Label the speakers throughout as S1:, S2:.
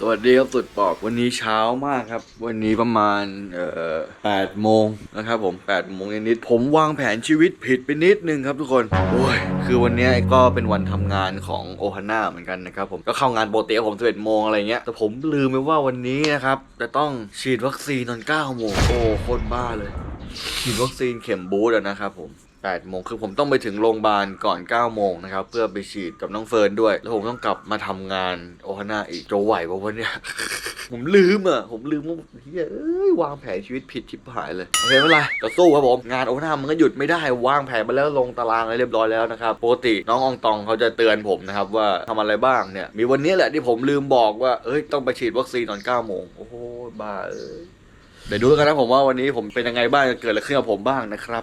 S1: สวัสดีครับสุดปอกวันนี้เช้ามากครับ วันนี้ประมาณเอ่อแปดโมงนะครับผมแปดโมงนิดผมวางแผนชีวิตผิดไปนิดนึงครับทุกคนโอ้ยคือวันนี้ก็เป็นวันทำงานของโอฮาน่าเหมือนกันนะครับผมก็เข้างานโปรตีผม11โมงอะไรเงี้ยแต่ผมลืมไปว่าวันนี้นะครับจะต้องฉีดวัคซีนตอน9โมงโอ้โคตรบ้าเลยฉีดวัคซีนเข็มบูสต์นะครับผม 8โมงคือผมต้องไปถึงโรงพยาบาลก่อน 9 โมงนะครับ เพื่อไปฉีดกับน้องเฟิร์นด้วย แล้วผมต้องกลับมาทำงานโอฮาน่าอีกจะไหวปะวะเนี่ยผมลืมอะ ผมลืมว่าเฮ้ยวางแผนชีวิตผิดชิบหายเลยโอเคไม่เป็นไรจะสู้ครับผม งานโอฮาน่ามันก็หยุดไม่ได้วางแผนมาแล้วลงตารางอะไรเรียบร้อยแล้วนะครับปกติน้องอองตองเขาจะเตือนผมนะครับว่าทำอะไรบ้างเนี่ยมีวันนี้แหละที่ผมลืมบอกว่าเอ้ยต้องไปฉีดวัคซีนตอน9โมงโอ้โหบ้าเอ้ย เดี๋ยวดูกันนะผมว่าวันนี้ผมเป็นยังไงบ้างเกิดอะไรขึ้นกับผมบ้างนะครับ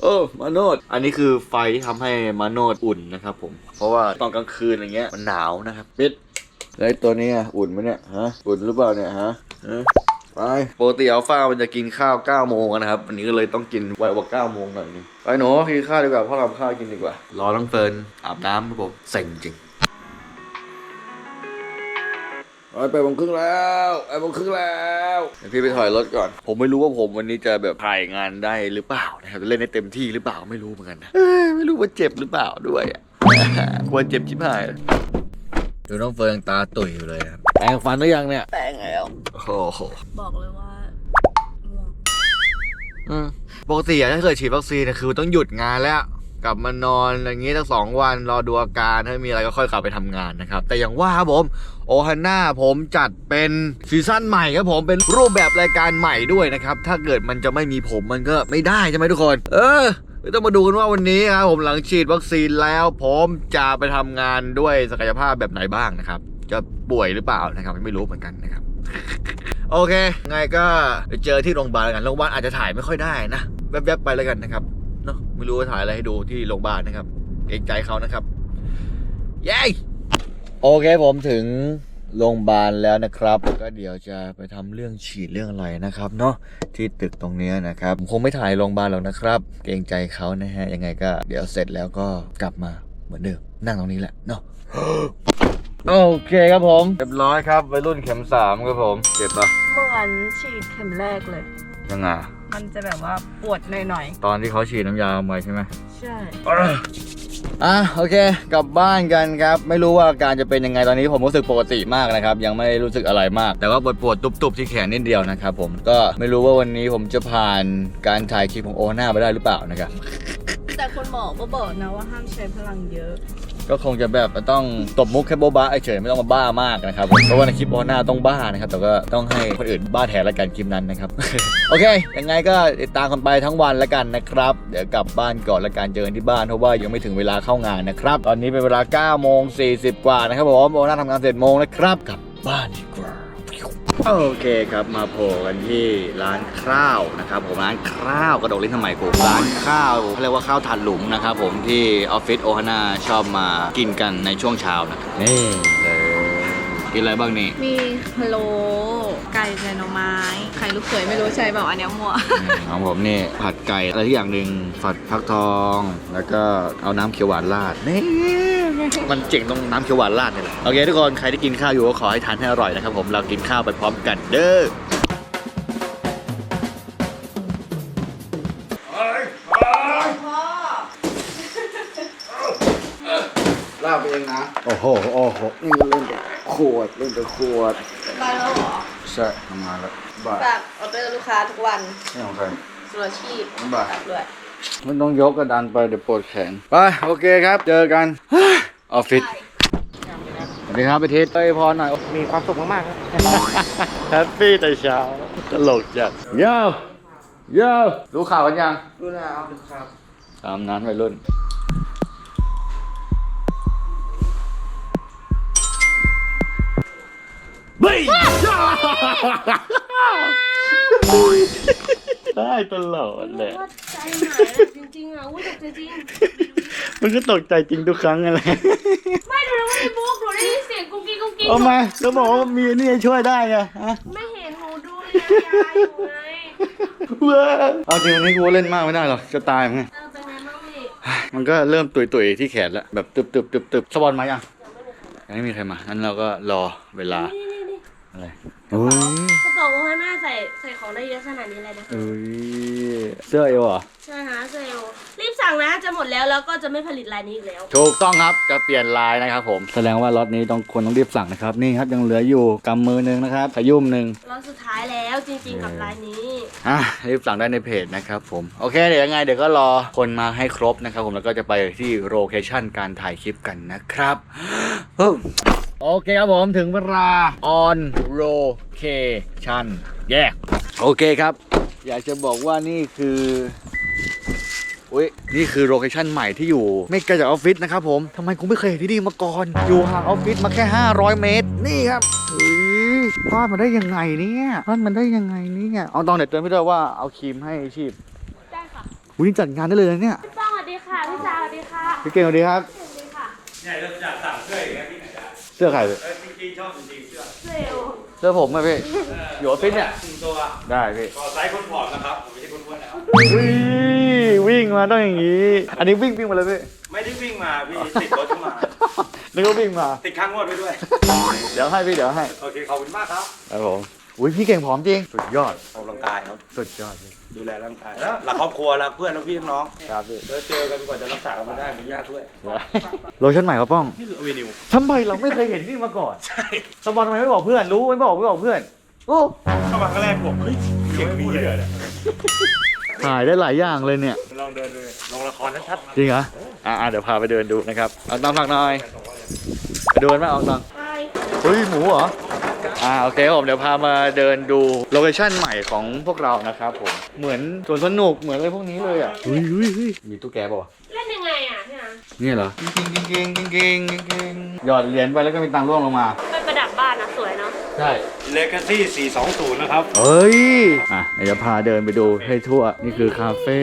S1: โอ้มาโนดอันนี้คือไฟที่ทำให้มาโนดอุ่นนะครับผม เพราะว่าตอนกลางคืนอย่างเงี้ยมันหนาวนะครับปิดแล้วไอ้ตัวนี้อะอุ่นไหมเนี่ยฮะอุ่นหรือเปล่าเนี่ยฮะฮะไปปกติอัลฟามันจะกินข้าว9โมงอะนะครับวันนี้ก็เลยต้องกินไวกว่า9โมงหน่อยนึงไปหนูกินข้าวดีกว่าพ่อทำข้าวกินดีกว่า รอน้องเฟิร์นอาบน้ำครับผมเซ็งจริง ไปไปโมงครึ่งแล้วไปโมงครึ่งแล้วเดี๋ยวพี่ไปถอยรถก่อน ผมไม่รู้ว่าผมวันนี้จะแบบถ่ายงานได้หรือเปล่านะครับจะเล่นได้เต็มที่หรือเปล่าไม่รู้เหมือนกันนะเอ้ยไม่รู้ว่าเจ็บหรือเปล่าด้วยอะกลัวเจ็บชิบหายดูน้องเฟิร์นยังตาตุ๋ยอยู่เลยครับแปรงฟันหรือยังเนี่ย
S2: แต่งแล้ว
S1: โอ้โห
S2: บอกเลยว่าง่วง
S1: อืมปกติอะถ้าเกิดฉีดวัคซีนเนี่ยคือต้องหยุดงานแล้ว กลับมานอนอย่างงี้ตั้งสองวันรอดูอาการถ้ามีอะไรก็ค่อยกลับไปทำงานนะครับ แต่อย่างว่าครับผมโอฮาน่าผมจัดเป็นซีซั่นใหม่ครับผมเป็นรูปแบบรายการใหม่ด้วยนะครับ ถ้าเกิดมันจะไม่มีผมมันก็ไม่ได้ใช่ไหมทุกคน เออต้องมาดูกันว่าวันนี้ครับผมหลังฉีดวัคซีนแล้ว ผมจะไปทำงานด้วยศักยภาพแบบไหนบ้างนะครับ จะป่วยหรือเปล่านะครับไม่รู้เหมือนกันนะครับ โอเค ไงก็ไปเจอที่โรงพยาบาลแล้วกันโรงพยาบาลอาจจะถ่ายไม่ค่อยได้นะ แวบๆไปแล้วกันนะครับ ไม่รู้ว่าถ่ายอะไรให้ดูที่โรงพยาบาลนะครับเกรงใจเขานะครับเย้โอเคผมถึงโรงพยาบาลแล้วนะครับ ก็เดี๋ยวจะไปทำเรื่องฉีดเรื่องอะไรนะครับ เนาะที่ตึกตรงเนี้ยนะครับผมคงไม่ถ่ายโรงพยาบาลหรอกนะครับ เกรงใจเขานะฮะยังไงก็เดี๋ยวเสร็จแล้วก็กลับมาเหมือนเดิมนั่งตรงนี้แหละเนาะโอเคครับผมเรียบร้อยครับวัยรุ่นเข็มสามครับผมเจ็บปะ
S2: เหมือนฉีดเข็มแรกเลย
S1: ยังไง
S2: มันจะแบบว่าปวดหน่อย
S1: ตอนที่เขาฉีดน้ำยามาใช่ไหม
S2: ๆ ใช่
S1: อะโอเค กลับบ้านกันครับ ไม่รู้ว่าอาการจะเป็นยังไงตอนนี้ผมรู้สึกปกติมากนะครับ ยังไม่รู้สึกอะไรมาก แต่ว่าปวดปวดๆตุบๆที่แขนนิดเดียวนะครับผมก็ไม่รู้ว่าวันนี้ผมจะผ่านการถ่ายคลิปของโอฮาน่าไปได้หรือเปล่านะครับ
S2: แต่คุณหมอก็บอกนะว่าห้ามใช้พลังเยอะ
S1: ก็คงจะแบบต้องตบมุกแค่บ๊ะบ้าเฉยไม่ต้องมาบ้ามากนะครับเพราะว่าในคลิปบอฮาน่าต้องบ้านะครับแต่ก็ต้องให้คนอื่นบ้าแทนละกันคลิปนั้นนะครับโอเคยังไงก็ติดตามกันไปทั้งวันละกันนะครับ เดี๋ยวกลับบ้านก่อนละกันเจอกันที่บ้านเพราะว่ายังไม่ถึงเวลาเข้างานนะครับตอนนี้เป็นเวลา9โมง40 กว่านะครับผมโอน่าทำงานเสร็จโมงนะครับกลับบ้านดีกว่า โอเคครับมาโผล่กันที่ร้านข้าวนะครับผมร้านข้าวกระโดดลิ้นทำไมกูร้านข้าวเขาเรียกว่าข้าวถาดหลุมนะครับผมที่ออฟฟิศโอฮาน่าชอบมากินกันในช่วงเช้านะครับนี่เลยกินอะไรบ้างนี่
S2: มีพะโล้ ไก่ใส่หน่อไม้ไข่ลูกเขยไม่รู้ใช่เปล่าอันเนี้ยมั่ว
S1: ของผมนี่ผัดไก่อะไรที่อย่างหนึ่งผัดฟักทอง แล้วก็เอาน้ำเขียวหวานราดนี่มันเจ๋งตรงน้ำเขียวหวานราดนี่แหละโอเคทุกคนใครที่กินข้าวอยู่ก็ขอให้ทานให้อร่อยนะครับผมเรากินข้าวไปพร้อมกันเด้อลาบเองนะ โอ้โห โอ้โห นี่เล่นแต่ขวด เล่นแต่ขวด
S2: ไปแล้วเหรอ
S1: ใช่ทำงานแล้วบ้า
S2: ฝากออเดอร์ลูกค้าทุกวัน
S1: ไม่ของใคร
S2: สุรชีพ
S1: บ้า
S2: ฝากด้วย
S1: มันต้องยกกระดานไปเดี๋ยวปวดแขน ไป โอเคครับ เจอกัน ออฟฟิศสวัสดีครับไปทิศไปพรหน่อย
S3: มีความสุขมากๆครับ
S1: แฮปปี้แต่เช้า ตลกจัดเย้าเย้ารู้ข่าวกันยัง
S3: ดูแลเอาดูครับ
S1: ตามนั้นวัยรุ่น เฮ้ยได้ตลอดเลย
S4: ว่าใจหายเลยจริงๆอะอุ้ยตกใจจริง
S1: มันก็ตกใจจริงทุกครั้งอะไร
S4: ไม่ดูนะว่าในบุ๊กหนูได้ยินเสียงกุ๊กกิ๊กกุ๊กกิ๊ก
S1: เอามาก็บอกว่ามีนี่ช่วยได้ไงฮะ
S4: ไม่เห็นหนูดูเลยยายอยู่ไง
S1: เว้ยเอาจริงวันนี้กูเล่นมากไม่ได้หรอกจะตายมั้ง
S4: เออเป็นไง
S1: มันก็เริ่มตุยๆที่แขนแล้วแบบตึบตึบตึบตึบสปอนมายังยังไม่มีใครมางั้นเราก็รอเวลา
S4: นี่นี่นี่
S1: อะไรโอ้ย
S4: กระเป๋าโอฮาน่าใส่ใส่ของได้เยอะขนาดนี้เลยนะ
S1: เอ้ยเสื้อเอวเหรอ
S4: ใช่ฮะเซลลรีบสั่งนะจะหมดแล้วแล้วก็จะไม่ผลิตลายนี้อีกแล้ว
S1: ถูกต้องครับจะเปลี่ยนลายนะครับผม แสดงว่าล็อตนี้ต้องควรต้องรีบสั่งนะครับ นี่ครับยังเหลืออยู่กำมือหนึงนะครับขยุ่มหนึ่ง
S4: รอบสุดท้ายแล้วจริงๆกับลายนี้
S1: อะรีบสั่งได้ในเพจนะครับผม โอเคเดี๋ยวยังไงเดี๋ยวก็รอคนมาให้ครบนะครับผมแล้วก็จะไปที่โลเคชั่นการถ่ายคลิปกันนะครับ โอเคครับผมถึงเวลา on location แยกโอเคครับ อยากจะบอกว่านี่คืออุ้ยนี่คือโลเคชั่นใหม่ที่อยู่ ไม่ไกลจากออฟฟิศนะครับผมทำไมกูไม่เคยเห็นที่นี่มาก่อน อยู่ห่างออฟฟิศมาแค่ 500 เมตร นี่ครับเฮ้ยพลาดมาได้ยังไงเนี่ยพลาดมาได้ยังไงเนี่ยเอาตอนเด็ดเตือนพี่ด้วยว่าเอาครีมให้ชีพ
S4: ได้ค่ะ
S1: อุ้ยนี่จัดงานได้เลยนะเนี่ย
S4: พี่ป้องสวัสดีค่ะพี่จ๋าสวัสดีค่ะ
S1: พี่เก่งสวัสดีครับ
S4: สวัสดีค่ะ
S5: เนี่ยเราจะสั่ง
S1: เสื้อใครพี่
S5: เออจริงๆชอบจริงๆเสื้อ
S4: เซลล
S1: เสื้อผมอะพี่ อยู่ออฟฟิศเนี่ย
S5: หนึ่งตัว
S1: ได้พี่
S5: ขอไซส์คนผอมนะครับผมไม่ใช่คนอ้วนนะครับ
S1: วิ่งวิ่งมาต้องอย่างนี้ อันนี้วิ่งวิ่งมาเลยพี่
S5: ไม่ได้วิ่งมาพี่ติดรถเข้ามา
S1: นึกว่าวิ่งมา
S5: ติดข้างงวดไปด้วย
S1: เดี๋ยวให้พี่เดี๋ยวให้
S5: โอเคขอบคุณมากครับ
S1: ครับผมอุ้ยพี่เก่งผอมจริง สุดยอด
S5: ออกกำลังกายครับ
S1: สุดยอดพี่
S5: ดูแลร่างกายแล้วหลักครอบครัวรักเพื่อนรักพี่น้อง
S1: ครับพี่
S5: แล้วเจอกันกว่าจะรักษากันมาได้มันยากด้วย
S1: โลชั่นใหม่ครับป้อง
S5: นี่คืออเวนิว
S1: ทำไมเราไม่เคยเห็นนี่มาก่อนใช่สปอนทำไมไม่บอกเพื่อนรู้ไม่บอกไม่บอกเพื่อนโอ้
S5: เข้ามาครั้งแรกผมเฮ้ยเก่งมีเลยเนี่ย
S1: ถ่ายได้หลายอย่างเลยเนี่ย
S5: ลองเดินดูลองละครชัด
S1: จริงเหรออ่าเดี๋ยวพาไปเดินดูนะครับเอาตังค์ฝากหน่อยไปดูกันไหมเอาตังค์
S4: ไป
S1: เฮ้ยหมูเหรอ อ่าโอเคครับผมเดี๋ยวพามาเดินดูโลเคชั่นใหม่ของพวกเรานะครับผมเหมือนสวนสนุกเหมือนอะไรพวกนี้เลยอะเฮ้ยเฮ้ยเฮ้ยมีตู้แกป่ะ
S4: เล่นยังไงอะพี่นะ
S1: นี่เหรอกิ้งกิ้งกิ้งกิ้งกิ้งกิ้งกิ้งหยอดเหรียญไปแล้วก็มีตังค์ร่วงลงมา
S4: ไปประดับบ้านนะสวยเนาะ
S1: ใช่
S5: เลกาซี่420 นะครับ
S1: เฮ้ยอะเดี๋ยวจะพาเดินไปดูให้ทั่วนี่คือคาเฟ่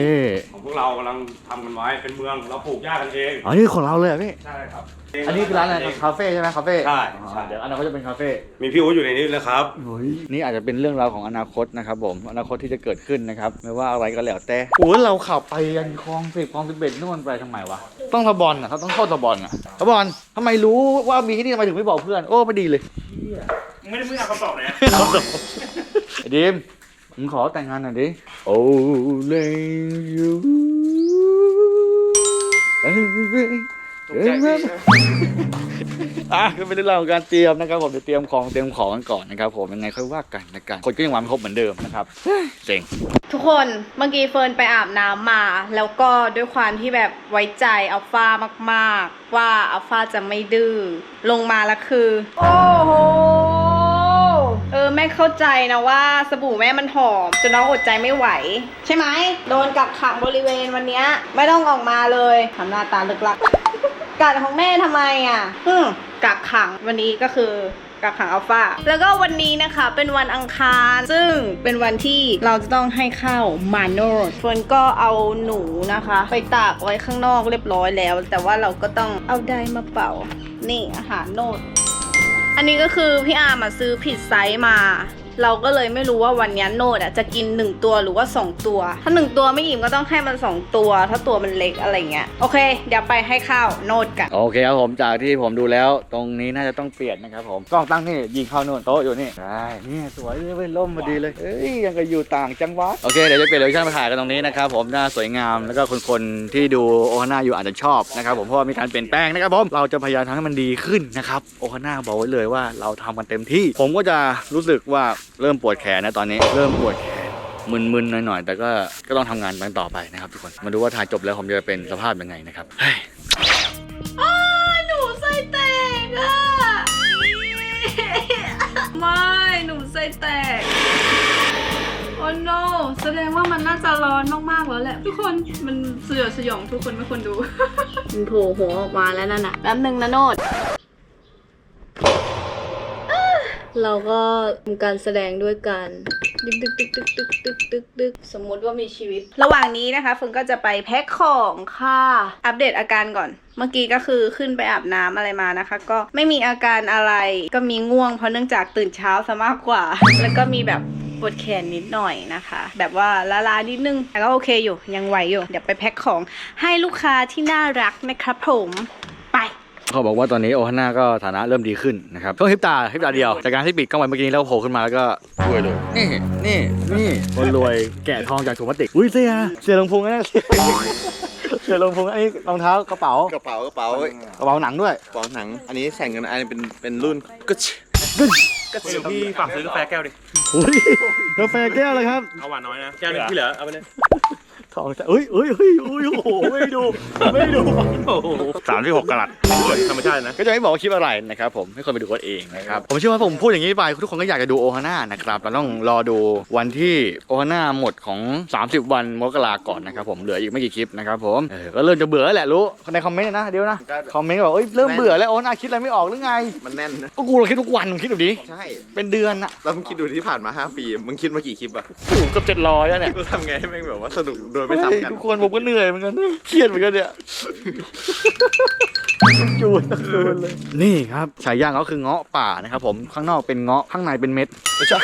S5: ของพวกเรากำลังทำกันไว้เป็นเมืองเราปลูกหญ้ากันเอง
S1: อ๋อนี่ของเราเลยเหรอะพี่
S5: ใช่ครับ
S1: อันนี้คือร้านอะไรครับคาเฟ่ใช่ไหมคาเฟ่
S5: ใช่
S1: อ๋อ
S5: ใช่
S1: เดี๋ยวอนาคตจะเป็นคาเฟ่
S5: มีพี่อู๋อยู่ในนี้เลยครับ
S1: โอ้ยนี่อาจจะเป็นเรื่องราวของอนาคตนะครับผมอนาคตที่จะเกิดขึ้นนะครับไม่ว่าอะไรก็แล้วแต่โอ้ยเราขับไปยันคลองสิบคลองสิบเอ็ดนู่นไปทำไมวะต้องทบอลอะเขาต้องเข้าทบอลอะทบอลทำไมรู้ว่ามีที่นี่ทำไมถึงไม่บอกเพื่อนโอ้ไม่ดีเลย
S5: ไม่ได้มึงเอาคำตอบไหน
S1: ไอ้ดิมมึงขอแต่งงานหน่อยดิโอ้เลยูเอ้ย เอ้ยเอ้ยเอ้ยอะก็เป็นเรื่องราวของการเตรียมนะครับผมเดี๋ยวเตรียมของเตรียมของกันก่อนนะครับผมยังไงค่อยว่ากันนะกันคนก็ยังวางไม่ครบเหมือนเดิมนะครับเฮ้ยเจ๋ง
S2: ทุกคนเมื่อกี้เฟิร์นไปอาบน้ำมา แล้วก็ด้วยความที่แบบไว้ใจอัลฟามากๆ ว่าอัลฟาจะไม่ดื้อลงมาแล้วคือ โอ้โหเออแม่เข้าใจนะว่าสบู่แม่มันหอมจนน้องอดใจไม่ไหว ใช่ไหมโดนกักขังบริเวณวันเนี้ยไม่ต้องออกมาเลยทำหน้าตาลึกลัก กัดของแม่ทำไมอะ อืมกักขังวันนี้ก็คือกักขังอัลฟาแล้วก็วันนี้นะคะเป็นวันอังคาร ซึ่งเป็นวันที่เราจะต้องให้ข้าวมาโนดเฟิร์นก็เอาหนูนะคะ ไปตากไว้ข้างนอกเรียบร้อยแล้ว แต่ว่าเราก็ต้องเอาไดร์มาเป่า นี่อาหารโนดอันนี้ก็คือพี่อาร์มาซื้อผิดไซส์มา เราก็เลยไม่รู้ว่าวันนี้โนดอะจะกิน 1 ตัวหรือว่า 2 ตัว ถ้า 1 ตัวไม่อิ่มก็ต้องให้มัน 2 ตัว ถ้าตัวมันเล็กอะไรเงี้ย โอเค เดี๋ยวไปให้ข้าวโนดกัน
S1: โอเคครับผม จากที่ผมดูแล้ว ตรงนี้น่าจะต้องเปลี่ยนนะครับผมกล้องตั้งนี่ยิงเข้านู่นโต๊ะอยู่นี่ใช่นี่สวยเลยร่มพอดีเลย เอ้ยยังกับอยู่ต่างจังหวัด โอเค เดี๋ยวจะเปลี่ยนโลเคชั่นมาถ่ายกันตรงนี้นะครับผมหน้าสวยงาม แล้วก็คนๆที่ดูโอฮาน่าอยู่อาจจะชอบนะครับผมเพราะว่ามีการเปลี่ยนแปลงนะครับผมเราจะพยายามทำให้มันดีขึ้นนะครับโอฮาน่าบอกไว้เลยว่าเราทำกันเต็มที่ ผมก็จะรู้สึกว่าเริ่มปวดแขนนะตอนนี้เริ่มปวดแขนมึนๆหน่อยๆแต่ก็ก็ต้องทำงานกันต่อไปนะครับทุกคนมาดูว่าถ่ายจบแล้วผมจะเป็นสภาพยังไงนะครับเฮ้ย
S2: อ้าหนูไส้แตกอะไม่หนูไส้แตกโอ้ no แสดงว่ามันน่าจะร้อนมากๆแล้วแหละ ทุกคนมันสยดสยองทุกคนไม่ควรดู มันโผล่หัวออกมาแล้วนั่นน่ะแป๊บนึงนะโนด เราก็ทำการแสดงด้วยกันดึกดึกดึกดึกดึกดึกดึกดึกสมมติว่ามีชีวิต ระหว่างนี้นะคะเฟึงก็จะไปแพ็คของค่ะ อัปเดตอาการก่อน เมื่อกี้ก็คือขึ้นไปอาบน้ำอะไรมานะคะ ก็ไม่มีอาการอะไรก็มีง่วงเพราะเนื่องจากตื่นเช้าซะมากกว่า แล้วก็มีแบบปวดแขนนิดหน่อยนะคะ แบบว่าละลานิดนึงแต่ก็โอเคอยู่ยังไหวอยู่ เดี๋ยวไปแพ็คของให้ลูกค้าที่น่ารักนะครับผม
S1: เขาบอกว่าตอนนี้โอฮาน่าก็ฐานะเริ่มดีขึ้นนะครับช่วงฮิปตาฮิปตาเดียว จากการที่ปิดกล้องไว้เมื่อกี้นี้แล้วโผล่ขึ้นมาแล้วก็รวยเลยนี่นี่นี่คนรวยแกะทองจากถุงพลาสติกอุ้ยเสียเสียลงพุงนะเสียเสียลงพุงอันนี้รองเท้ากระเป๋าก
S3: ระเป๋ากระเป๋าก
S1: ระเป๋าหนังด้วย
S3: ระเป๋าหนัง อันนี้ใส่เงินอันนี้เป็นเป็นรุ่นก็ช
S5: พี่ฝากซื้อกาแฟแก้วดิ
S1: อุ้ยกาแฟแก้วเลยครับ
S5: เอาหวานน้อยนะ แก้วนึงที่เหลือเอาไปเลย
S1: ทองอุ้ยอุ้ยอุ้ยอุ้ยโอ้โหไม่ดูไม่ดู
S5: สามที่หกกะรัตสวยธรรมชาตินะ
S1: ก็จะไม่บอกว่าคลิปอะไรนะครับผมให้คนไปดูกันเองนะครับ ผมเชื่อว่าผมพูดอย่างนี้ไปทุกคนก็อยากจะดูโอฮาน่านะครับเราต้องรอดูวันที่โอฮาน่าหมดของ 30 วันมกราก่อนนะครับผมเหลืออีกไม่กี่คลิปนะครับผมเออก็เริ่มจะเบื่อแล้วแหละรู้ในคอมเมนต์นะเดี๋ยวนะคอมเมนต์บอกเอ้ยเริ่มเบื่อแล้วโอฮาน่าคิดอะไรไม่ออกหรือไง
S3: มันแน่นนะ
S1: ก็กูเราคิดทุกวันมึงคิดดูดิ
S3: ใช่
S1: เป็นเดือนอะ
S3: แล้วมึงคิดดูที่ผ่านมา 5 ปีมึงคิดมากี่คลิปอะ
S1: โอ้โหเกือบเจ็ดร้อยแล้วเนี่ย
S3: กูทำไงให้แม่งแบบว่าสนุกโดยไม่ซ้ำกัน
S1: ทุกคนผมก็เหนื่อยเหมือนกันเครียดเหมือนกันเนี่ยจูนจูนเลยนี่ครับฉายาเขาคือเงาะป่านะครับผมข้างนอกเป็นเงาะข้างในเป็นเม็ดไม่ใช่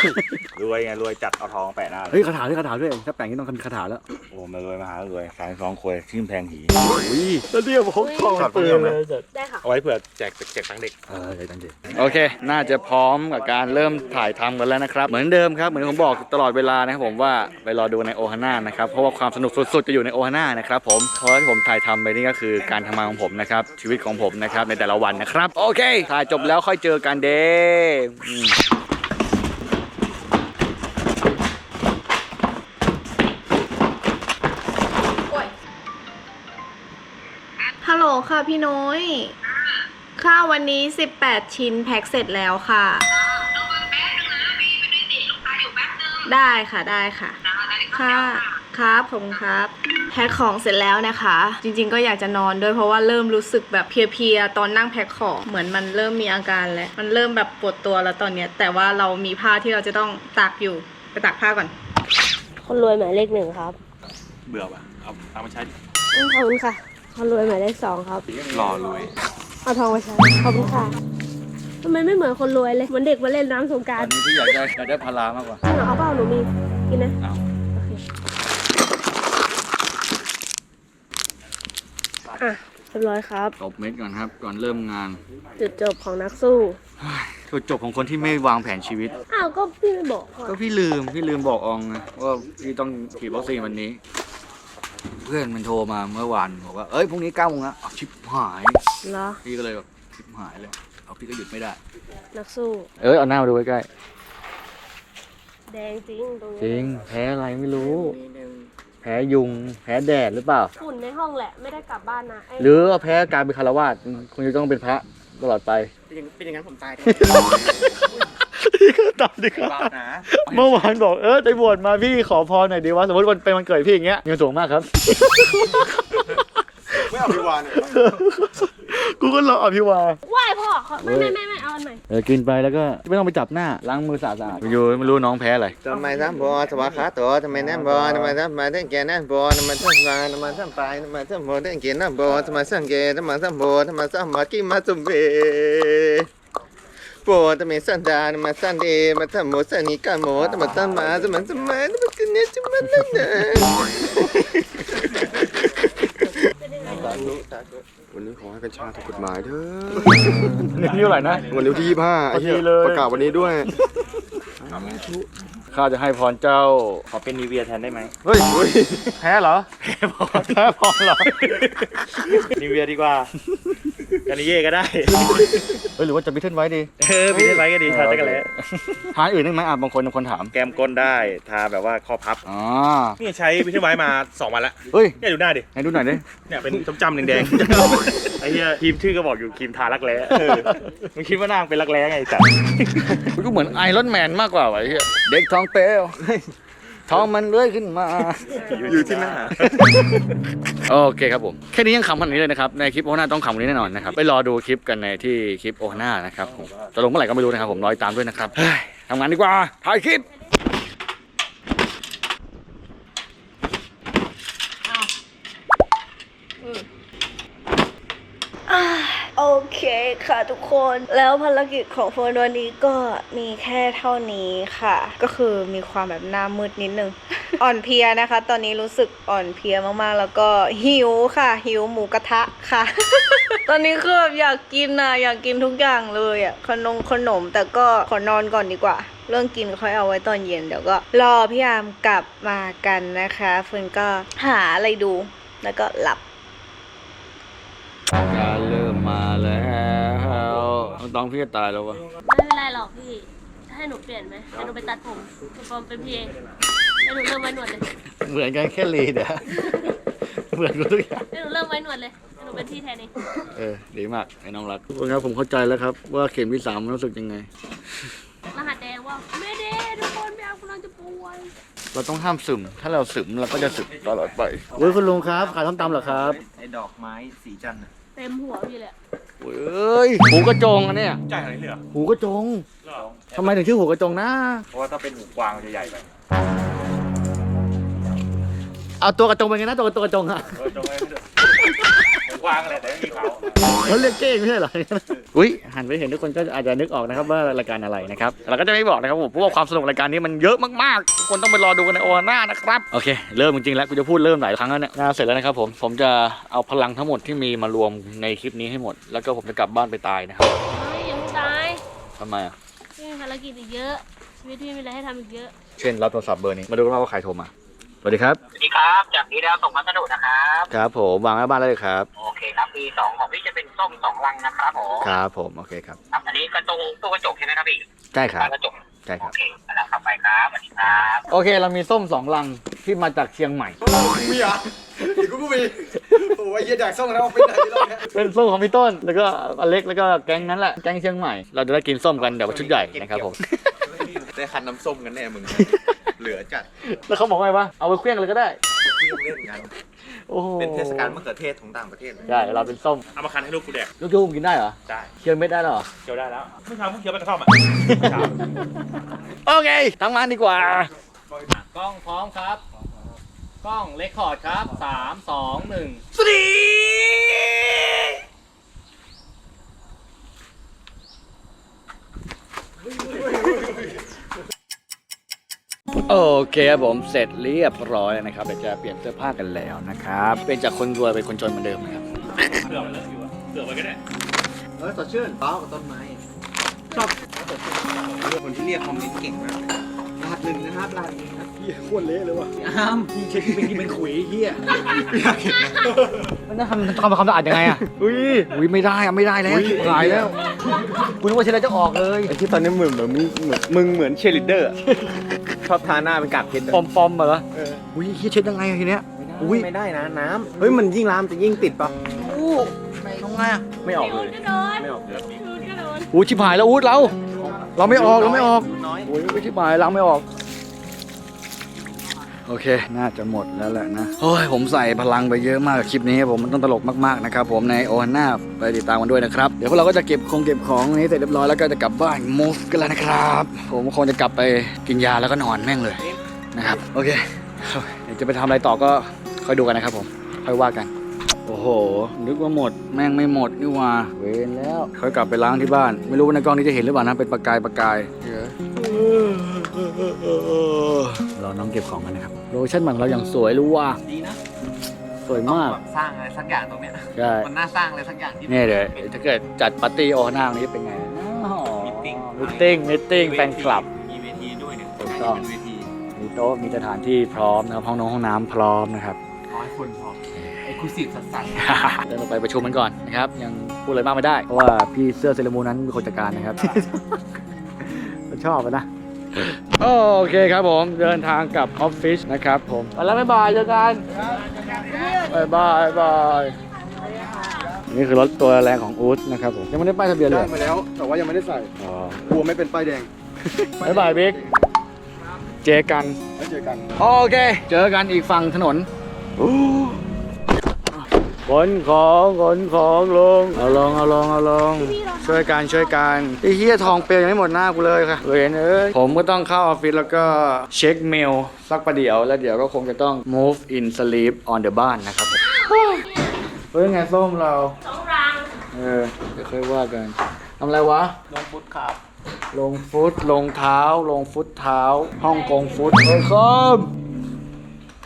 S5: รวยไงรวยจัดเอาทองแปะหน้าเลย
S1: เฮ้ยคาถาด้วยคาถาด้วยถ้าแปลงนี้ต้องมีคาถาแล้ว
S5: โอ้มารวยมาหารวยขายฟองควยทิ้มแพงหี
S1: อุ้ยแล้วเนี่ยพกทองปืนเลย
S4: ได้ค่ะ
S5: เอาไว้เผื่อแจกแจกตังค์เด็ก
S1: เออใจตั้งใจโอเค น่าจะพร้อมกับการเริ่มถ่ายทำกันแล้วนะครับ เหมือนเดิมครับเหมือนผมบอกตลอดเวลานะครับผมว่าไปรอดูในโอฮาน่านะครับเพราะว่าความสนุกสุดๆจะอยู่ในโอฮาน่านะครับผมเพราะที่ผมถ่ายทำไปนี่ก็คือการทำงานของผมนะครับชีวิตของผมนะครับในแต่ละวันนะครับ โอเคถ่ายจบแล้วค่อยเจอกันเด้อืม
S2: ฮัลโหลค่ะพี่น้อยข้าววันนี้ 18 ชิ้นแพ็คเสร็จแล้วค่ะ ได้ค่ะได้ค่ะ ค่ะ ครับผมครับแพ็คของเสร็จแล้วนะคะ จริงๆก็อยากจะนอนด้วยเพราะว่าเริ่มรู้สึกแบบเพลียๆตอนนั่งแพ็คของเหมือนมันเริ่มมีอาการแล้วมันเริ่มแบบปวดตัวแล้วตอนเนี้ย แต่ว่าเรามีผ้าที่เราจะต้องตากอยู่ไปตากผ้าก่อน
S4: คนรวยหมายเลขหนึ่งครับ
S5: เบื่อป่ะเอาเอามาใช้ดิ
S4: อืมขอบคุณค่ะ คนรวยหมายเลขสองครับ
S3: หล่อรวย
S4: เอาทองมาใช้ขอบคุณค่ะทำไมไม่เหมือนคนรวยเลยเหมือนเด็กมาเล่นน้ำสงก
S1: ต
S4: รา
S1: อน
S4: ร
S1: นี้ที่อยากได้อยากได้พารามากกว่า
S4: จริงเหรอเอาเปล่าหนูมีกินนะ
S1: เอา
S4: อเคอะเรียบร้อยครับ
S1: ตบเม็ดก่อนครับ ก่อนเริ่มงาน
S4: จุดจบของนักสู้
S1: จุดจบของคนที่ไม่วางแผนชีวิต
S4: อ้าวก็พี่ไม่บอกก่อน
S1: ก็พี่ลืมพี่ลืมบอกอองไงว่าพี่ต้องฉีดวัคซีนวันนี้ เพื่อนมันโทรมาเมื่อวานบอกว่าเอ้ยพรุ่งนี้เก้าโมงนะอ้าวชิบหาย
S4: เหรอ
S1: พี่ก็เลยแบบชิบหายเลยเอาพี่ก็หยุดไม่ได้
S4: นักสู้
S1: เอ้ยเอาหน้ามาดูใกล้
S4: แดงจริงตรง
S1: ๆ
S4: นี้
S1: จริงแพ้อะไรไม่รู้ แพ้ยุง แพ้แดดหรือเปล่า
S4: ฝุ่นในห้องแหละ ไม่ได้กลับบ้านนะไอ้
S1: หรือว่าแพ้การเป็นคารวาสคุณจะต้องเป็นพระตลอดไป
S3: เป็นอย่างเป็นอย่างนั้นผมตาย
S1: พี่ก็ตอบดีครับ
S3: บาปนะ
S1: เมื่อวานบอกเออไปบวชมาพี่ขอพรหน่อยดีว่าสมมติวันเป็นวันเกิดพี่อย่างเงี้ยเงินสูงมากครับ
S3: ไม่เอาพิวานเลย
S1: กูก็รออภิวา
S4: ไหว้พ่อขอไม่ไม่ไม่ไม่เอาอันใหม่
S1: เออกินไปแล้วก็ไม่ต้องไปจับหน้าล้างมือสะอาดๆอยู่ไม่รู้น้องแพ้อะไร
S3: ทำไมซ้ำบอทวาขาตัวทำไมนั่นบอทำไมซ้ำมาเต้นแกนั่นบอทำไมซ้ำมาทำไมซ้ำไปทำไมซ้ำบอเต้นแกนั่นบอทำไมซ้ำเกทำไมซ้ำบอทำไมซ้ำมากินมาจุ่มเบบอทำไมซ้ำดาทำไมซ้ำเดมาซ้ำโมซ้ำนี้กันโมทำไมซ้ำมาทำไมซ้ำมาทำไมกันเนี่ยจะมันนั่นน่ะวันนี้ขอให้กัญชาถูกกฎหมายเถอะ
S1: นี่เท่าไหร่นะ
S3: วันนี้วันที่ยี่ห้า
S1: พอดีเลย
S3: ประกาศวันนี้ด้วย
S1: ข้าจะให้พรเจ้า
S5: ขอเป็นนีเวียแทนได้ไหม
S1: เฮ้ยแพ้เหรอ แพ้พรแพ้พรเหรอ
S5: นีเวียดีกว่า กันนิเย่ก็ได้
S1: เฮ้ยหรือว่าจะบิทเทิลไว้ดี
S5: เออมีได้ไหมก็ดีทาจักรแล้
S1: ทานอื่นได้ไหมอะบางคนบางคนถาม
S5: แก้มก้นได้ ทาแบบว่าข้อพับ
S1: อ๋อ
S5: นี่ใช้พิเทไว้มา 2 วันแล้ว
S1: เฮ้ย
S5: เนี่ยดูหน้าดิ
S1: ไหนดูหน่อยดิ
S5: เนี่ยเป็นจำๆแดงๆ ไอ้เหี้ยทีมชื่อก็บอกอยู่ครีมทารักแร้เออมึงคิดว่าหน้ามึงเป็นรักแร้ไงจ้ะ
S1: มันก็เหมือนไอรอนแมนมากกว่าไอ้เหี้ยเด็กท้องเปลว ท้องมันเลื้อยขึ้นมา
S3: อยู่ที่หน้า
S1: โอเคครับผม แค่นี้ยังขำขนาดนี้เลยนะครับ ในคลิปโอฮาน่าต้องขำกว่านี้แน่นอนนะครับ ไปรอดูคลิปกันในที่คลิปโอฮาน่านะครับผมจะลงเมื่อไหร่ก็ไม่รู้นะครับผมรอติดตามด้วยนะครับเฮ้ยทำงานดีกว่าถ่ายคลิป
S2: โอเค เค่ะทุกคน แล้วภารกิจของเฟิร์นวันนี้ก็มีแค่เท่านี้ค่ะ ก็คือมีความแบบหน้ามืดนิดนึง อ่อนเพลียนะคะ ตอนนี้รู้สึกอ่อนเพลียมากๆ แล้วก็หิวค่ะ หิวหมูกระทะค่ะ ตอนนี้คือแบบอยากกินอะอยากกินทุกอย่างเลยอะขนมขนมแต่ก็ขอนอนก่อนดีกว่าเรื่องกินค่อยเอาไว้ตอนเย็นเดี๋ยวก็รอพี่ยามกลับมากันนะคะเฟิร์นก็หาอะไรดูแล้วก็หลับ
S1: แล้วต้องพี่จะตายแล้ววะ
S4: ไม่เป็นไรหรอกพี่ ให้หนูเปลี่ยนไหมให้หนูไปตัดผมผมปลอมเป็นพี่เองให้หนูเริ่มไว้หนวดเลย
S1: เหมือนกันแค่ลีเดียเหมือนกันทุกอย่าง
S4: ให้หนูเริ่มไว้หนวดเลยให้หนูเป็นพี่แทนเอง
S1: เออดีมากไอ้น้องรักทุกคนครับผมเข้าใจแล้วครับ ว่าเข็มที่สามมันรู้สึกยังไง
S4: รหัสแดงว่าไม่ได้ทุกคนพี่อาร์มกำลังจะป่วย
S1: เราต้องห้ามซึม ถ้าเราซึมเราก็จะซึมตลอดไปเฮ้ยคุณลุงครับขายส้มตำเหรอครับ
S5: ไอ้ดอกไม้สีจันทร์น่ะ
S4: เต็มหัวพี่เลย อะ
S1: เฮ้ยหูกระจงอันเนี้ย
S5: จ่ายอะไรเหลือ
S1: หูกระจงทำไมถึงชื่อหูกระจงนะ
S5: เพราะว่าถ้าเป็นหูกวางมันจะใหญ่ไป
S1: เอาตัวกระจงเป็นไงนะตัวตัวกระจงอะ
S5: เออจงไว้ไม่เถอะหู กวางอะไรแต่ไม่มีเขา
S1: เขาเรียกเก้งไม่ใช่เหรออุ้ยหันไปเห็นทุกคนก็อาจจะนึกออกนะครับว่ารายการอะไรนะครับเราก็จะไม่บอกนะครับผมเพราะว่าความสนุกรายการนี้มันเยอะมากๆทุกคนต้องไปรอดูกันในโอฮาน่านะครับโอเค เริ่มจริงๆแล้วกูจะพูดเริ่มหลายครั้งแล้วเนี่ยงานเสร็จแล้วนะครับผมผมจะเอาพลังทั้งหมดที่มีมารวมในคลิปนี้ให้หมด แล้วก็ผมจะกลับบ้านไปตายนะครับ
S4: เฮ้ยยังไม่ตาย
S1: ทำไมอะ
S4: พี่มีภารกิจอีกเยอะชีวิตพี่มีอะไรให้ทำอีกเยอะ
S1: เช่นรับโทรศัพท์เบอร์นี้มาดูกันว่าใครโทรมา สวัสดีครับ
S6: สวัสดีครับ จากนี้แล้วส่งพัสดุนะครับ
S1: ครับ ผมวางไว้บ้านได้เลยครับ
S6: โอเคครับมีสองของพี่จะเป็นส้มสองลังนะครับผม
S1: ครับผมโอเคครับ
S6: ครับอันนี้กระจงตู้กระจกใช่ไหมครับพี่
S1: ใช่ครับ
S6: ร้านกระจก
S1: ใช่ค
S6: โอ
S1: รับ
S6: เคแล้วครับไปครับสวัสดีครับ
S1: โอเค เรามีส้มสองลังที่มาจากเชียงใหม่
S3: มีเหรอเดี๋ยวกูก็มีโอ้ยเหี้ยอยากส่งแล้วเอาไปไหนรอบเนี้ย
S1: เป็นส้มของพี่ต้นแล้วก็อเล็กแล้วก็แก๊งนั้นแหละแก๊งเชียงใหม่เราจะได้กินส้มกันเดี๋ยววันชุดใหญ่นะครับผม
S3: ได้คันน้ำส้มกันแน่มึง เหลือจัด
S1: แล้วเขาบอกว่าไงวะเอาไปเคลี้ยงเลยก็ได้
S3: เพิ่งเล่นกัน
S1: โอ้โห
S3: เป็นเทศกาลมะเขือเทศของต่างประเทศเลย
S1: ใช่เราเป็นส้ม
S5: เอามาคันให้ลูกกูแดก
S1: ลูกยูมกินได้เหรอ
S5: ได้
S1: เคี่ยวเม็ดได้เหรอ
S5: เคี้ยวได้แล้วเมื่อเช้าเพิ่งเคี้ยวไปกระท่อมอะเช้า
S1: โอเคทำงานดีกว่า
S7: กล้องพร้อมครับ กล้องเลคคอร์ดครับสามสองหนึ่ง
S1: โอเคครับผมเสร็จเรียบร้อยแล้วนะครับเดี๋ยวจะเปลี่ยนเสื้อผ้ากันแล้วนะครับ เป็นจากคนรวยเป็นคนจนเหมือนเดิมนะครับ
S5: เผื่อมันเลิกอยู่อะเผื่อไว้ก็ได้
S3: เออสดชื่นเปล่ากับต้นไม้ชอบคนที่เรียกคอมเมนต์เก่งมากเลยรหัสหนึ่งนะครับรหัสหนึ่งครับ
S1: เฮียโคตรเละเลยว่ะอ้ามพี่เช็คเป็นกินเป็นขุยเฮียมันจะทำทำความสะอาดยังไงอะอุ้ยอุ้ยไม่ได้อะไม่ได้แล้วหายแล้วคุณนึกว่าเช็ดแล้วจะออกเลย
S3: ไอ้ที่ตอนนี้มึงเหมือนมึงเหมือนมึงเหมือนเชลิเดอร์ชอบทาหน้าเป็นกากเพชร
S1: ปอมปอมๆเหรออุ้ยเฮียเช็ดยังไงอะทีเนี้ยอุ้ย
S3: ไม่ได้นะน้ำเฮ้ยมันยิ่งล้ามจะยิ่งติดปะ
S1: ทำไงอะ
S3: ไม่ออกเลย
S4: ก็โดน
S3: ไม่ออกเลย
S4: ก็โดน
S1: อู้ชิบหายแล้วอู้เราเราไม่ออกเราไม่ออก
S3: น้อย
S1: โอ้ยไม่ชิบหายล้างไม่ออก โอเค น่าจะหมดแล้วแหละนะโอ้ยผมใส่พลังไปเยอะมากกับคลิปนี้ผมมันต้องตลกมากๆนะครับผมในโอฮาน่าไปติดตามกันด้วยนะครับ เดี๋ยวพวกเราก็จะเก็บคงเก็บของนี้เสร็จเรียบร้อยแล้วก็จะกลับบ้าน move กันแล้วนะครับ ผมคงจะกลับไปกินยาแล้วก็นอนแม่งเลยนะครับโอเคเดี๋ยวจะไปทำอะไรต่อก็ค่อยดูกันนะครับผมค่อยว่ากันโอ้โห นึกว่าหมด แม่งไม่หมดนี่หว่า เวรแล้วค่อยกลับไปล้างที่บ้าน ไม่รู้ว่าในกล้องนี้จะเห็นหรือเปล่านะ เป็นประกายประกายเราน้องเก็บของกันนะครับ โลชั่นมันเราอย่างสวยรู้ว่า
S3: ดีนะ
S1: สวยมาก
S3: สร้างอะไรสักอย่างตรงเนี้ย
S1: ใช่
S3: มันน่าสร้างอะไรสักอย่างที่
S1: เนี่ยเดี๋ยวถ้าเกิดจัดปาร์ตี้โอฮาน่าวันนี้เป็นไง
S3: Meeting
S1: มิทติ้งมิทติ้งแฟนคลับ
S3: มีเวทีด้วยเนี่ย
S1: ถูกต้อง
S3: เป็นเวที
S1: มีโต๊ะมีสถานที่พร้อมนะครับห้องน้องห้องน้ำพร้อมนะครับ
S3: ร้อยคนพอเอ็กซ์คลูซีฟสัส
S1: เดินไปประชุมกันก่อนนะครับ ยังพูดอะไรมากไม่ได้ เพราะว่าพี่เสื้อเซเลมูนั้นเป็นคนจัดการนะครับผมชอบอะนะ โอเคครับผมเดินทางกลับออฟฟิศนะครับผมไปแล้วบ๊ายบายเจอกันบายบายบายนี่คือรถตัวแรงของอู๊ดนะครับผมยังไม่ได้ป้ายทะเบียนเลย
S8: ได้มาแล้ว แต่ว่ายังไม่ได้ใส่
S1: อ๋อก
S8: ลัวไม่เป็นป้ายแดง
S1: บายบายบิ๊กเจอกัน
S8: แล้วเจอกัน
S1: โอเค เจอกันอีกฝั่งถนน ขนของขนของลงเอาลงเอาลงเอาลงช่วยกันช่วยกันไอ้เฮียทองเปลวยังไม่หมดหน้ากูเลยค่ะเวนเอ้ยผมก็ต้องเข้าออฟฟิศแล้วก็เช็คเมลสักประเดี๋ยวแล้วเดี๋ยวก็คงจะต้อง move in sleep on the บ้านนะครับผมเฮ้ยไงส้มเรา
S4: สองรัง
S1: เออเดี๋ยวค่อยว่ากันทำอะไรวะ
S7: ลงฟุตครับ
S1: ลงฟุตลงเท้า ลงฟุตเท้าฮ่องกงฟุตเฮ้ยคอม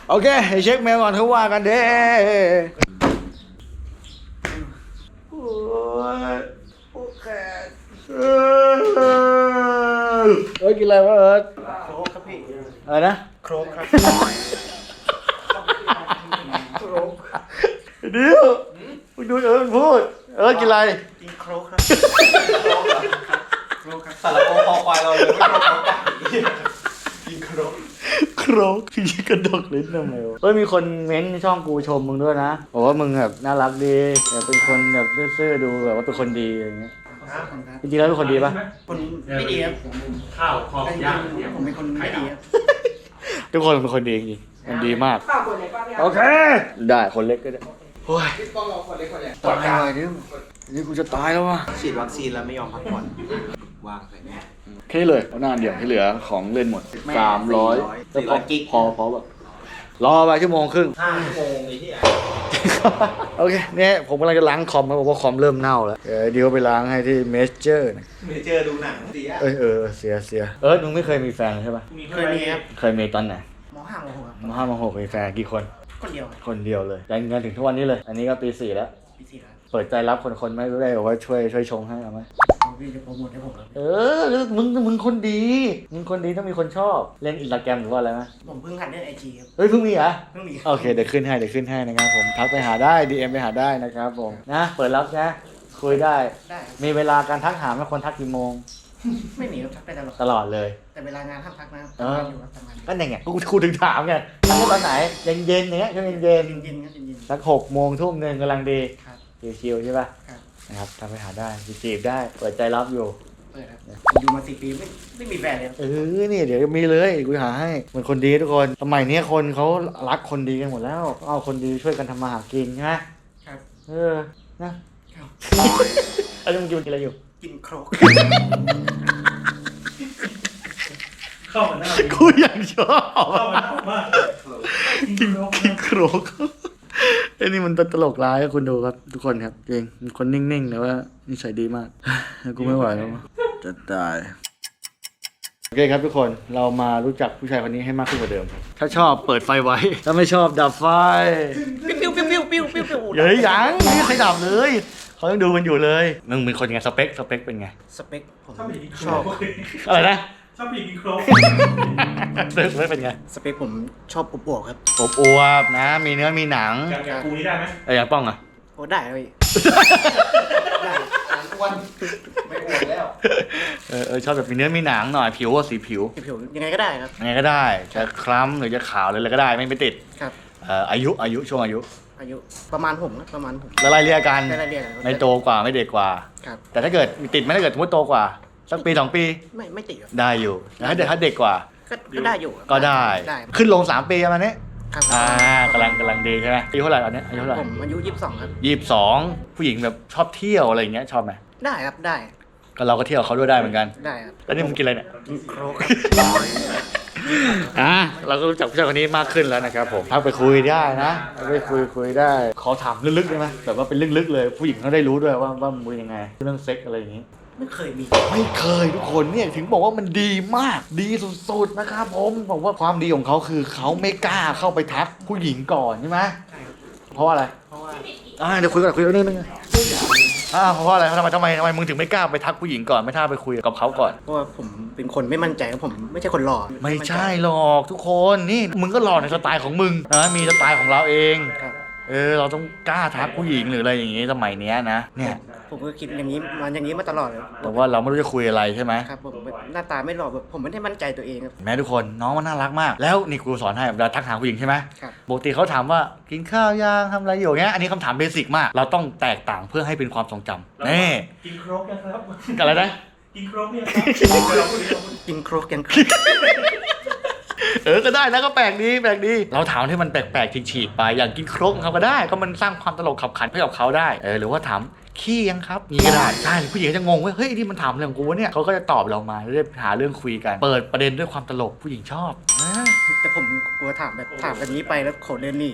S1: โอเคให้เช็คเมลก่อนเขาว่ากันเด้ โอ้ยโอเคเอ้ยกินอะไรวะเอิร์ธ
S7: โครกครับพี่
S1: อะไรนะ
S7: โครกครับ
S1: เดี๋ยวมึงดูเอิร์ธพูด เอิร์ธกินอะไร
S7: กินโครกครับโครกครับสารโคคอควายเราเลยไม่โครกเขาไก่กินโครก
S1: โครกพี่กระดกลิ้นทำไมวะเฮ้ยมีคนเม้นช่องกูชมมึงด้วยนะบอกว่ามึงแบบน่ารักดีแบบเป็นคนแบบซื่อๆดูแบบว่าเป็นคนดีอะไรเงี้ยจริงๆแล้วเป็นคนดีปะ
S7: คนไม่ดีครับ
S5: ข้าวคอมย่าง
S7: ผมเป็นคนไม่ดีครับ
S1: ทุกคนเป็นคนดีจริงๆมันดีมากโอเค ได้คนเล็กก็ได้โอ้ยตายเลยนี่นี่ กูจะตายแล้ววะ
S7: ฉีดวัคซีนแล้วไม่ยอมพักผ่อนวางใส่แม่
S1: แค่นี้เลยเอาหน้าเดียวที่เหลือของเล่นหมดสามร้อย
S7: สี่ร้อยกิก
S1: พอพอแบบรอไปชั่วโมงครึ่ง
S7: ห้าชั่วโมงไอ้ที่
S1: โอเคเนี่ยผมกำลังจะล้างคอมครับเพราะว่าคอมเริ่มเน่าแล้วเดี๋ยวเดี๋ยวไปล้างให้ที่เมสเจอร์นะ
S7: ไม่เจอดูหนังเสีย
S1: เอยเออเสียเสียเออมึงไม่เคยมีแฟนใช่ปะ
S7: เคยมีครับ
S1: เคยมีตอนไหน
S7: มห้ามหก
S1: มห้ามหกมีแฟนกี่คน
S7: คนเดียว
S1: คนเดียวเลยยันกันถึงทุกวันนี้เลย อันนี้ก็ปีสี่แล้ว
S7: พี่สี่แล้ว
S1: เปิดใจรับคนคนๆไม่รู้ได้บอกว่าช่วยช่วยชงให้เอาไหม
S7: พี่จะโปรโมทให้ผมแล้ว
S1: เออมึงมึงคนดี มึงคนดีต้องมีคนชอบ เล่นอินสตาแกรมหรือว่าอะไรไหม
S7: ผมเพิ่งหัดเล่นไอจีครับ
S1: เฮ้ยเพิ่งมีเหรอ
S7: เพิ่งมี
S1: โอเคเดี๋ยวขึ้นให้เดี๋ยวขึ้นให้นะครับผม ทักไปหาได้ DM ไปหาได้นะครับผม นะ เปิดรับนะ คุยได้
S7: ได้ครับ
S1: มีเวลาการทักหาไม่คนทักกี่โมง
S7: ไม่หนีครับทักไปตลอด
S1: ตลอดเลย
S7: แต่เวลางานห้ามทักนะครับ
S1: เออ
S7: ทำงานอยู่ครับทำงานอยู่
S1: ก็ยังไงกูกูถึงถามไงทักได้ตอนไหนเย็นเย็นๆอย่างเงี้ยช่วงเย็นเย็น
S7: เย็นๆครับเย็น
S1: ๆสักหกโมงทุ่มหนึ่งกำลังดี
S7: ๆครับ
S1: ชิวๆใช่ป่ะ
S7: ครับ
S1: นะครับทักไปหาได้จีบได้เปิดใจรับอยู่
S7: เปิดครับผมอยู่มาสี่ปีไม่ไม่มีแฟนเลยครับ
S1: เออนี่เดี๋ยวมีเลยกูหาให้เหมือนคนดีทุกคนสมัยเนี้ยคนเขารักคนดีกันหมดแล้วเอาคนดีช่วยกันทำมาหากินใช่ไหม
S7: ครับ
S1: เออนะครับแล้วมึงกินอะไรอยู่
S7: กินโครก
S5: เข้ามาหน้า
S1: กูยังชอบ
S5: เข้ามาหน้ามาก
S1: กินกินโครก ไอ้นี่มันตลกร้ายอะคุณดูครับ ทุกคนครับจริงมันคนนิ่งๆแต่ว่านิสัยดีมากกูไม่ไหวแล้วจะตายโอเคครับทุกคนเรามารู้จักผู้ชายคนนี้ให้มากขึ้นกว่าเดิมครับถ้าชอบเปิดไฟไว้ ถ้าไม่ชอบดับไฟ
S7: ปิ้วปิ้วปิ้วปิ้วปิ้วปิ้ว
S1: เฮ้ยยังไม่มีใครดับเลยเขายังดูกันอยู่เลยมึงเป็นคนยังไงสเปคสเปคเป็นไง
S7: สเปคผม
S5: ชอบผู้หญิงกินโค
S7: ช
S5: ร
S7: อบ
S5: ก
S1: อะไรนะ
S5: ชอบผู้หญิงกินโครก
S1: สเปคเป็นไง
S7: สเปคผมชอบอบอวบๆครับ
S1: อบอวบนะ มีเนื้อมีหนัง
S5: อย่างอย่างกูนี่ได้ไหม
S1: เอ้ยอย่างป้องอะ
S7: โอ้ได้ครับพี่ได้ทุกวันไม่อวดแล้ว
S1: เออเออชอบแบบมีเนื้อมีหนังหน่อยผิวอะสีผิว
S7: ผิวยังไงก็ได้ครับ
S1: ยังไงก็ได้ จะคล้ำหรือจะขาวหรืออะไรก็ได้ไม่ไม่ติด
S7: ครับ
S1: เอ่ออายุอายุช่วงอายุ
S7: อายุประมาณผมนะประมาณผม
S1: แล้วไล่เรียกกัน
S7: ได้รายละเอียดอะไร
S1: ไม่โตกว่าไม่เด็กกว่า
S7: ครับ
S1: แต่ถ้าเกิดติดไหม่ถ้าเกิดสมมติโตกว่า สักปีสองปี
S7: ไม่ไม่ติดครับ
S1: ได้อยู่แต่ถ้าเด็กถ้าเด็กกว่า
S7: ก็ก็ได้อยู่ครับ
S1: ก็ได้
S7: ได้
S1: ขึ้นลงสามปีประมาณนี้
S7: ครับ
S1: อ่ากำลังกำลังดีใช่ไหมอายุเท่าไหร่ตอนนี้อายุเท่าไหร่
S7: ผมอายุยี่สิบสองครับ
S1: ยี่สิบสองผู้หญิงแบบชอบเที่ยวอะไรอย่างเงี้ยชอบไหม
S7: ได้ครับได้
S1: ก็เราก็เที่ยวกับเขาด้วยได้เหมือนกัน
S7: ได้ครับ
S1: แล้วนี่มึงกินอะไรเนี่ย
S7: กินโครก
S1: อะเราก็รู้จักผู้ชายคนนี้มากขึ้นแล้วนะครับผมทักไปคุยได้นะทักไปคุยคุยได้ ขอถามลึกๆได้ไหมแบบว่าเป็นลึกๆเลย ผู้หญิงเขาได้รู้ด้วยว่าว่ามึงเป็นยังไง เรื่องเซ็กอะไรอย่างนี้
S7: ไม่เคยมี
S1: ไม่เคยทุกคนเนี่ยถึงบอกว่ามันดีมากดีสุดๆนะครับผมบอกว่าความดีของเขาคือเขาไม่กล้าเข้าไปทักผู้หญิงก่อนใช่ไหม
S7: ใช่ครับ
S1: เพราะว่าอะไร
S7: เพราะว่า
S1: อ่าเดี๋ยวคุยกันคุยกันนิดนึงอ่าเพราะว่าอะไรทำไมทำไมทำไมมึงถึงไม่กล้าไปทักผู้หญิงก่อนไม่ท่าไปคุยกับเขาก่อน
S7: เพราะว่าผมเป็นคนไม่มั่นใจว่าผมไม่ใช่คนหล่อ
S1: ไม่ใช่หรอกทุกคนนี่มึงก็หล่อในสไตล์ของมึงนะมีสไตล์ของเราเอง
S7: ครับ
S1: เออเราต้องกล้าทักผู้หญิงหรืออะไรอย่างงี้สมัยเนี้ยนะเนี่ย
S7: ผมก็คิดอย่างนี้มาอย่างนี้มาตลอดเลย
S1: แต่ว่าเราไม่รู้จะคุยอะไรใช่ไหม
S7: ครับผมหน้าตาไม่หล่อแบบผมไม่ได้มั่นใจตัวเองครับ
S1: แม้ทุกคนน้องมันน่ารักมาก แล้วนี่กูสอนให้เวลาทักหาผู้หญิงใช่ไหม
S7: ครับ
S1: ปกติเขาถามว่ากินข้าวยังทำอะไรอยู่เงี้ยอันนี้คำถามเบสิกมาก เราต้องแตกต่างเพื่อให้เป็นความทรงจำนี่
S5: กินโครกยังครับ
S1: อะไรนะ
S5: กินโครกยังครับเราพูดดิเราพูดดิ
S7: กินโครกกันโครก
S1: เออก็ได้นะก็แปลกดีแปลกดี เราถามที่มันแปลกๆฉีกๆไป อย่างกินครกของเขาก็ได้ก็มันสร้างความตลกขับขันให้กับเขาได้เออหรือว่าถาม ขี้ยังครับนี่ก็ได้ใช่ผู้หญิงก็จะงงว่าเฮ้ยนี่มันถามเรื่องกูวะเนี่ยเขาก็จะตอบเรามาแล้วได้หาเรื่องคุยกัน เปิดประเด็นด้วยความตลกผู้หญิงชอบอ่า
S7: แต่ผมกลัวถามแบบถามแบบนี้ไปแล้วขอเดินหนี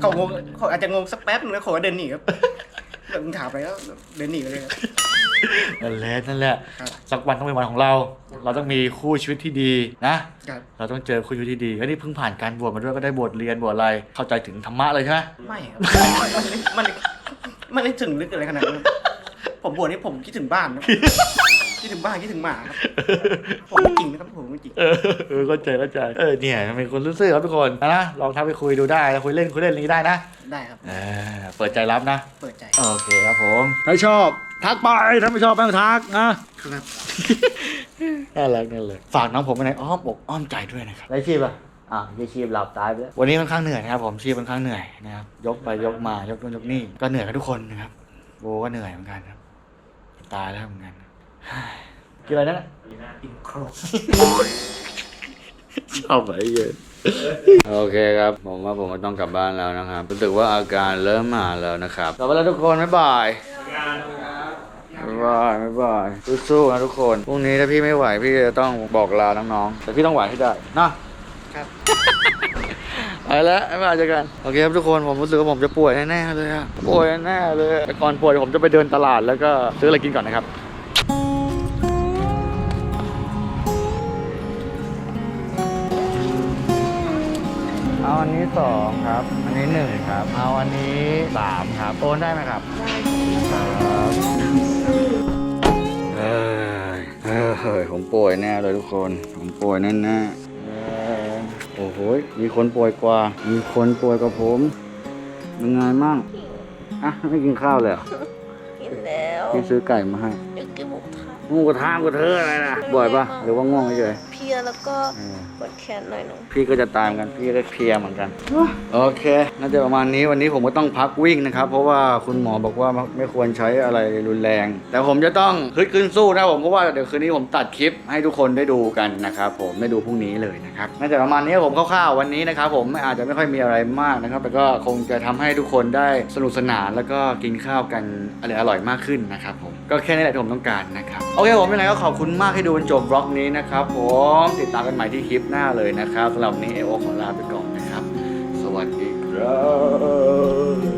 S7: เขางงเขาอาจจะงงสักแป๊บนึงแล้วขอเดินหนีครับกิดมึงถามไปแล้วเดินหนีไปเลยครับ
S5: นั่นแหละนั่นแหละ
S7: ครับ
S5: สักวันต้องเป็นวันของเรา เราต้องมีคู่ชีวิตที่ดีนะ
S7: ครับ
S5: เราต้องเจอคู่ชีวิตที่ดีแล้วนี่เพิ่งผ่านการบวชมาด้วยก็ได้บวชเรียนบวชอะไรเข้าใจถึงธรรมะเลยใช่ไหม
S7: ไม่ครับมันมัน มันไม่ถึงลึกอะไรขนาดนั้น ผมบวชนี่ผมคิดถึงบ้านนะ คิดถึงบ้านคิดถึงหมาครับผมไม่จริงนะครับผมไม่จริง
S5: เออเออเข้าใจเข้าใจเออเนี่ยมันเป็นคนซื่อๆครับทุกคนนะลองทักไปคุยดูได้แล้วคุยเล่นคุยเล่นอะไรอย่างนี้ได้นะ
S7: ได้ครับ
S5: เออเปิดใจรับนะ
S7: เปิดใจ
S5: โอเคครับผมถ้าชอบ ทักไปถ้าไม่ชอบไม่ต้องทักนะ
S7: ครับ
S5: น่ารักนั่นเลยฝากน้องผมไว้ในอ้อมอกอ้อมใจด้วยนะครับได้ชีพอะ อะยี่ชีพหลับตายไปแล้ววันนี้ค่อนข้างเหนื่อยนะครับผมชีพค่อนข้างเหนื่อยนะครับยกไปยกมายกนู่นยกนี่ก็เหนื่อยกันทุกคนนะครับโบก็เหนื่อยเหมือนกันครับ ตายแล้วเหมือนกันเฮ้ยกินอะไรนั่นน่ะ
S7: อินโคร
S1: ชอบไหมเย็นโอเคครับ ผมว่าผมก็ต้องกลับบ้านแล้วนะครับรู้สึกว่าอาการเริ่มมาแล้วนะครับกลับไปแล้วทุกคนบ๊ายบายบ๊ายบายบ๊ายบายสู้ๆนะทุกคน พรุ่งนี้ถ้าพี่ไม่ไหวพี่จะต้องบอกลาน้องๆ แต่พี่ต้องไหวให้ได้นะ ครับไปแล้วบ๊ายบายเจอกันโอเคครับทุกคนผมรู้สึกว่าผมจะป่วยแน่ๆเลยอะป่วยแน่ๆเลยแต่ก่อนป่วยผมจะไปเดินตลาดแล้วก็ซื้ออะไรกินก่อนนะครับเอาอันนี้สองครับ อันนี้หนึ่งครับ เอาอันนี้สามครับโอนได้ไหมครับได้ครับเอ้ยเอ้ยผมป่วยแน่เลยทุกคน ผมป่วยแน่แน่ๆเอ้ย โอ้โหยมีคนป่วยกว่า มีคนป่วยกว่าผมยังไงมั่งอะไม่กินข้าวเลยเหรอ
S4: กินแล้ว
S1: พี่ซื้อไก่มาให้
S4: อยากกินหมูทะ
S1: งูกระทามกระเทออะไรนะบ่อยปะหรือว่าง่วงเฉย
S4: เพลีย แล้วก็
S1: ๆเออ
S4: ปวดแขนหน่อยหนึง
S1: พี่ก็จะตามกันพี่ก็เพลียเหมือนกันโอเค น่าจะประมาณนี้วันนี้ผมก็ต้องพักวิ่งนะครับ เพราะว่าคุณหมอบอกว่าไม่ควรใช้อะไรรุนแรง แต่ผมจะต้องฮึดขึ้นสู้นะผมเพราะว่าเดี๋ยวคืนนี้ผมตัดคลิปให้ทุกคนได้ดูกันนะครับผมได้ดูพรุ่งนี้เลยนะครับน่าจะประมาณนี้ผมคร่าวๆวันนี้นะครับผมอาจจะไม่ค่อยมีอะไรมากนะครับแต่ก็คงจะทำให้ทุกคนได้สนุกสนานแล้วก็กินข้าวกันอร่อยๆมากขึ้นนะครับผมก็แค่นี้แหละที่ผมต้องการนะครับโอเคผมยังไงก็ขอบคุณมากที่ดูจนจบบล็อกนี้นะครับผมติดตามกันใหม่ที่คลิปหน้าเลยนะครับสำหรับวันนี้เอโอขอลาไปก่อนนะครับ สวัสดีครับ